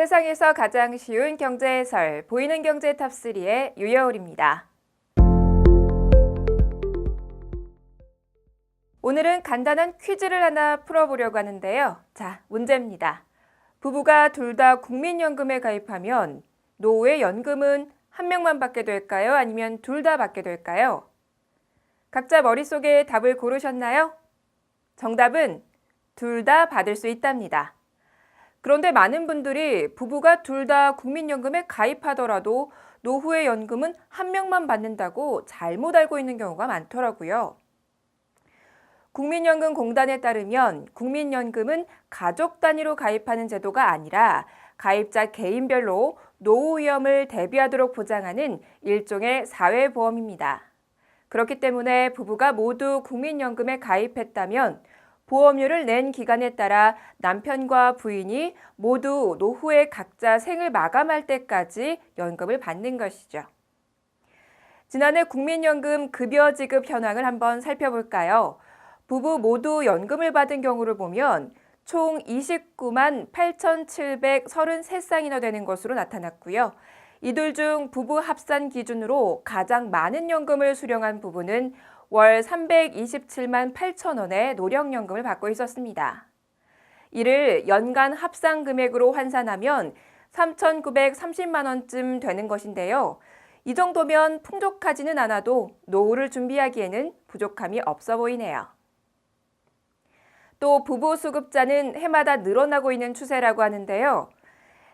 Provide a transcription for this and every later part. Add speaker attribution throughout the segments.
Speaker 1: 세상에서 가장 쉬운 경제 해설 보이는 경제 탑3의 유여울입니다. 오늘은 간단한 퀴즈를 하나 풀어보려고 하는데요. 자, 문제입니다. 부부가 둘 다 국민연금에 가입하면 노후의 연금은 한 명만 받게 될까요? 아니면 둘 다 받게 될까요? 각자 머릿속에 답을 고르셨나요? 정답은 둘 다 받을 수 있답니다. 그런데 많은 분들이 부부가 둘 다 국민연금에 가입하더라도 노후의 연금은 한 명만 받는다고 잘못 알고 있는 경우가 많더라고요. 국민연금공단에 따르면 국민연금은 가족 단위로 가입하는 제도가 아니라 가입자 개인별로 노후 위험을 대비하도록 보장하는 일종의 사회보험입니다. 그렇기 때문에 부부가 모두 국민연금에 가입했다면 보험료를 낸 기간에 따라 남편과 부인이 모두 노후에 각자 생을 마감할 때까지 연금을 받는 것이죠. 지난해 국민연금 급여 지급 현황을 한번 살펴볼까요? 부부 모두 연금을 받은 경우를 보면 총 29만 8,733쌍이나 되는 것으로 나타났고요. 이들 중 부부 합산 기준으로 가장 많은 연금을 수령한 부부는 월 327만 8천 원의 노령연금을 받고 있었습니다. 이를 연간 합산 금액으로 환산하면 3,930만 원쯤 되는 것인데요. 이 정도면 풍족하지는 않아도 노후를 준비하기에는 부족함이 없어 보이네요. 또 부부 수급자는 해마다 늘어나고 있는 추세라고 하는데요.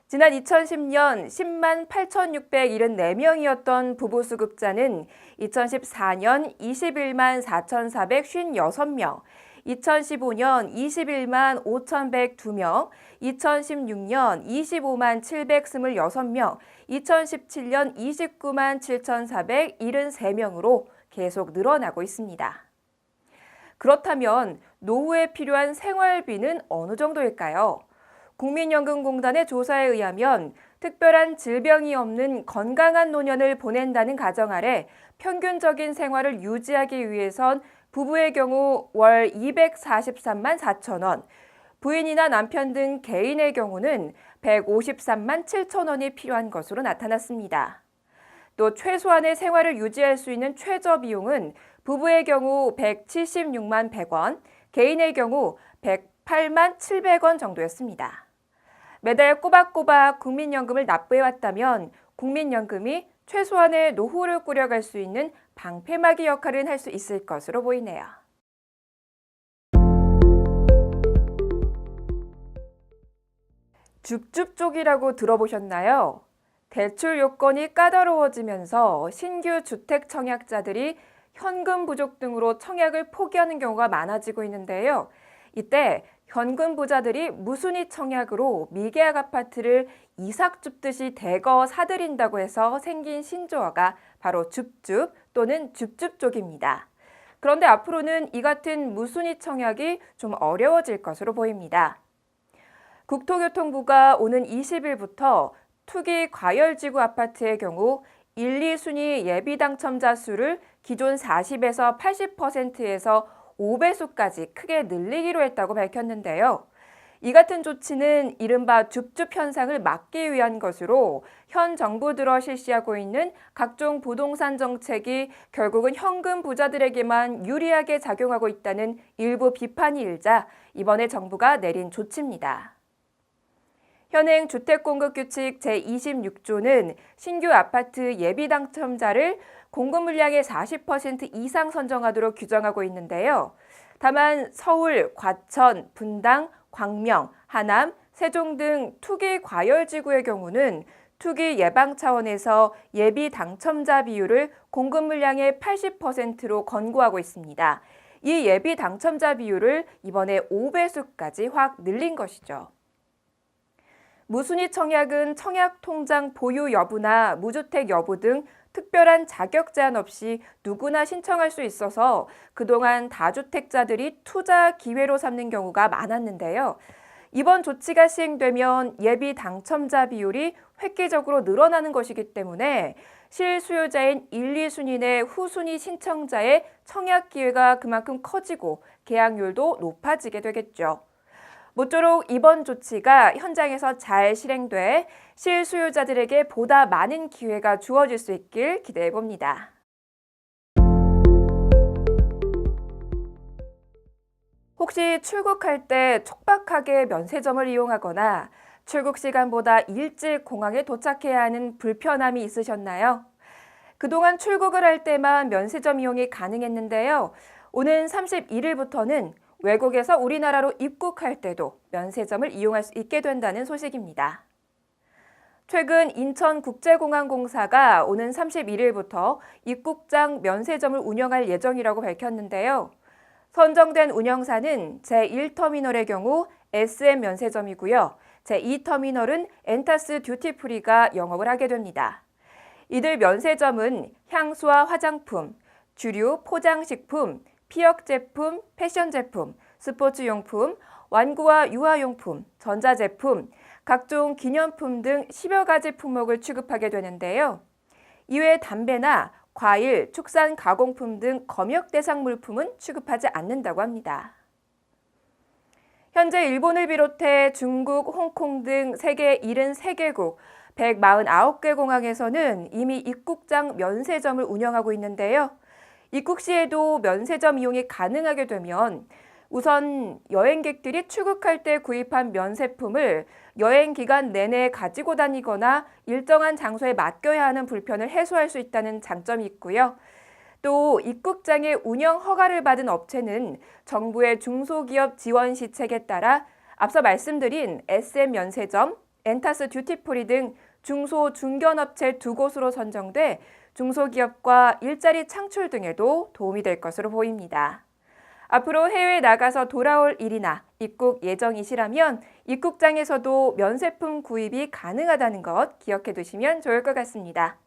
Speaker 1: 지난 2010년 10만 8,674명이었던 부부 수급자는 2014년 21만 4,456명, 2015년 21만 5,102명, 2016년 25만 726명, 2017년 29만 7,473명으로 계속 늘어나고 있습니다. 그렇다면 노후에 필요한 생활비는 어느 정도일까요? 국민연금공단의 조사에 의하면 특별한 질병이 없는 건강한 노년을 보낸다는 가정 아래 평균적인 생활을 유지하기 위해선 부부의 경우 월 243만 4천 원, 부인이나 남편 등 개인의 경우는 153만 7천 원이 필요한 것으로 나타났습니다. 또 최소한의 생활을 유지할 수 있는 최저 비용은 부부의 경우 176만 100원, 개인의 경우 108만 700원 정도였습니다. 매달 꼬박꼬박 국민연금을 납부해왔다면 국민연금이 최소한의 노후를 꾸려갈 수 있는 방패막이 역할을 할수 있을 것으로 보이네요. 줍줍쪽이라고 들어보셨나요? 대출 요건이 까다로워지면서 신규 주택 청약자들이 현금 부족 등으로 청약을 포기하는 경우가 많아지고 있는데요. 이때 현금 부자들이 무순위 청약으로 미계약 아파트를 이삭 줍듯이 대거 사들인다고 해서 생긴 신조어가 바로 줍줍 또는 줍줍족입니다. 그런데 앞으로는 이 같은 무순위 청약이 좀 어려워질 것으로 보입니다. 국토교통부가 오는 20일부터 투기 과열지구 아파트의 경우 1, 2순위 예비 당첨자 수를 기존 40에서 80%에서 5배수까지 크게 늘리기로 했다고 밝혔는데요. 이 같은 조치는 이른바 줍줍 현상을 막기 위한 것으로 현 정부 들어 실시하고 있는 각종 부동산 정책이 결국은 현금 부자들에게만 유리하게 작용하고 있다는 일부 비판이 일자 이번에 정부가 내린 조치입니다. 현행 주택공급규칙 제26조는 신규 아파트 예비 당첨자를 공급 물량의 40% 이상 선정하도록 규정하고 있는데요. 다만 서울, 과천, 분당, 광명, 하남, 세종 등 투기 과열 지구의 경우는 투기 예방 차원에서 예비 당첨자 비율을 공급 물량의 80%로 권고하고 있습니다. 이 예비 당첨자 비율을 이번에 5배수까지 확 늘린 것이죠. 무순위 청약은 청약 통장 보유 여부나 무주택 여부 등 특별한 자격 제한 없이 누구나 신청할 수 있어서 그동안 다주택자들이 투자 기회로 삼는 경우가 많았는데요. 이번 조치가 시행되면 예비 당첨자 비율이 획기적으로 늘어나는 것이기 때문에 실수요자인 1, 2순위 내 후순위 신청자의 청약 기회가 그만큼 커지고 계약률도 높아지게 되겠죠. 모쪼록 이번 조치가 현장에서 잘 실행돼 실수요자들에게 보다 많은 기회가 주어질 수 있길 기대해 봅니다. 혹시 출국할 때 촉박하게 면세점을 이용하거나 출국 시간보다 일찍 공항에 도착해야 하는 불편함이 있으셨나요? 그동안 출국을 할 때만 면세점 이용이 가능했는데요. 오는 31일부터는 외국에서 우리나라로 입국할 때도 면세점을 이용할 수 있게 된다는 소식입니다. 최근 인천국제공항공사가 오는 31일부터 입국장 면세점을 운영할 예정이라고 밝혔는데요. 선정된 운영사는 제1터미널의 경우 SM 면세점이고요. 제2터미널은 엔타스 듀티프리가 영업을 하게 됩니다. 이들 면세점은 향수와 화장품, 주류, 포장식품, 피혁 제품, 패션 제품, 스포츠 용품, 완구와 유아용품, 전자제품, 각종 기념품 등 10여 가지 품목을 취급하게 되는데요. 이외에 담배나 과일, 축산 가공품 등 검역 대상 물품은 취급하지 않는다고 합니다. 현재 일본을 비롯해 중국, 홍콩 등 세계 73개국 149개 공항에서는 이미 입국장 면세점을 운영하고 있는데요. 입국 시에도 면세점 이용이 가능하게 되면 우선 여행객들이 출국할 때 구입한 면세품을 여행 기간 내내 가지고 다니거나 일정한 장소에 맡겨야 하는 불편을 해소할 수 있다는 장점이 있고요. 또 입국장의 운영 허가를 받은 업체는 정부의 중소기업 지원 시책에 따라 앞서 말씀드린 SM 면세점, 엔타스 듀티프리 등 중소 중견업체 두 곳으로 선정돼 중소기업과 일자리 창출 등에도 도움이 될 것으로 보입니다. 앞으로 해외에 나가서 돌아올 일이나 입국 예정이시라면 입국장에서도 면세품 구입이 가능하다는 것 기억해 두시면 좋을 것 같습니다.